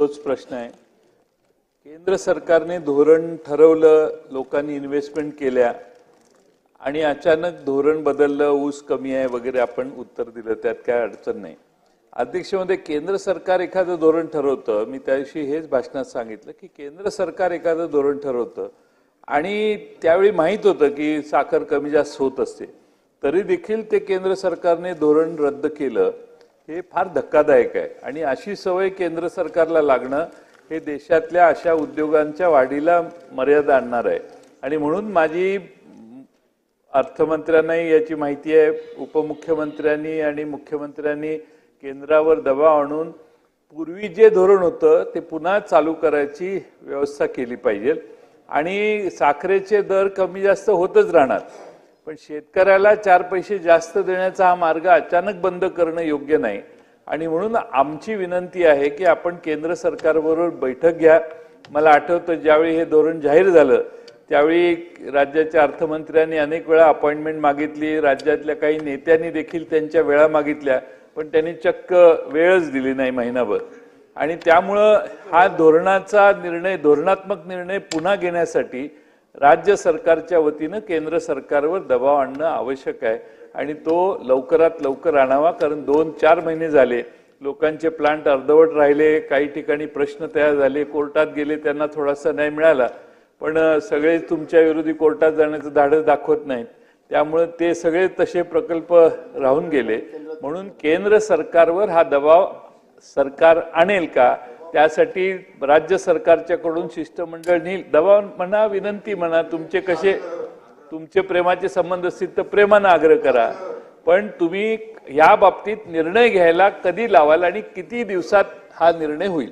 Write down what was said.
तोच प्रश्न आहे. केंद्र सरकारने धोरण ठरवलं लोकांनी इन्व्हेस्टमेंट केल्या आणि अचानक धोरण बदललं ऊस कमी आहे वगैरे आपण उत्तर दिलं त्यात काय अडचण नाही. अध्यक्षमध्ये केंद्र सरकार एखादं धोरण ठरवतं मी त्या दिवशी हेच भाषणात सांगितलं की केंद्र सरकार एखादं धोरण ठरवतं आणि त्यावेळी माहीत होतं की साखर कमी जास्त होत असते. तरी देखील ते केंद्र सरकारने धोरण रद्द केलं. हे फार धक्कादायक आहे. आणि अशी सवय केंद्र सरकारला लागणं हे देशातल्या अशा उद्योगांच्या वाढीला मर्यादा आणणार आहे. आणि म्हणून माझी अर्थमंत्र्यांनाही याची माहिती आहे. उपमुख्यमंत्र्यांनी आणि मुख्यमंत्र्यांनी केंद्रावर दबाव आणून पूर्वी जे धोरण होतं ते पुन्हा चालू करायची व्यवस्था केली पाहिजे. आणि साखरेचे दर कमी जास्त होतच राहणार. पण शेतकऱ्याला चार पैसे जास्त देण्याचा हा मार्ग अचानक बंद करणं योग्य नाही. आणि म्हणून आमची विनंती आहे की आपण केंद्र सरकारबरोबर बैठक घ्या. मला आठवतं ज्यावेळी हे धोरण जाहीर झालं त्यावेळी राज्याच्या अर्थमंत्र्यांनी अनेक वेळा अपॉइंटमेंट मागितली राज्यातल्या काही नेत्यांनी देखील त्यांच्या वेळा मागितल्या पण त्यांनी चक्क वेळच दिली नाही महिनाभर. आणि त्यामुळं हा धोरणाचा निर्णय धोरणात्मक निर्णय पुन्हा घेण्यासाठी राज्य सरकारच्या वतीनं केंद्र सरकारवर दबाव आणणं आवश्यक आहे. आणि तो लवकरात लवकर आणावा कारण दोन चार महिने झाले. लोकांचे प्लांट अर्धवट राहिले काही ठिकाणी प्रश्न तयार झाले कोर्टात गेले त्यांना थोडासा न्याय मिळाला. पण सगळे तुमच्या विरोधी कोर्टात जाण्याचं धाडस दाखवत नाहीत. त्यामुळे ते सगळे तसे प्रकल्प राहून गेले. म्हणून केंद्र सरकारवर हा दबाव सरकार आणेल का? त्यासाठी राज्य सरकारच्याकडून शिष्टमंडळ नेईल. दबाव म्हणा विनंती म्हणा तुमचे कसे तुमचे प्रेमाचे संबंध असतील तर प्रेमानं आग्रह करा. पण तुम्ही या बाबतीत निर्णय घ्यायला कधी लावाल आणि किती दिवसात हा निर्णय होईल?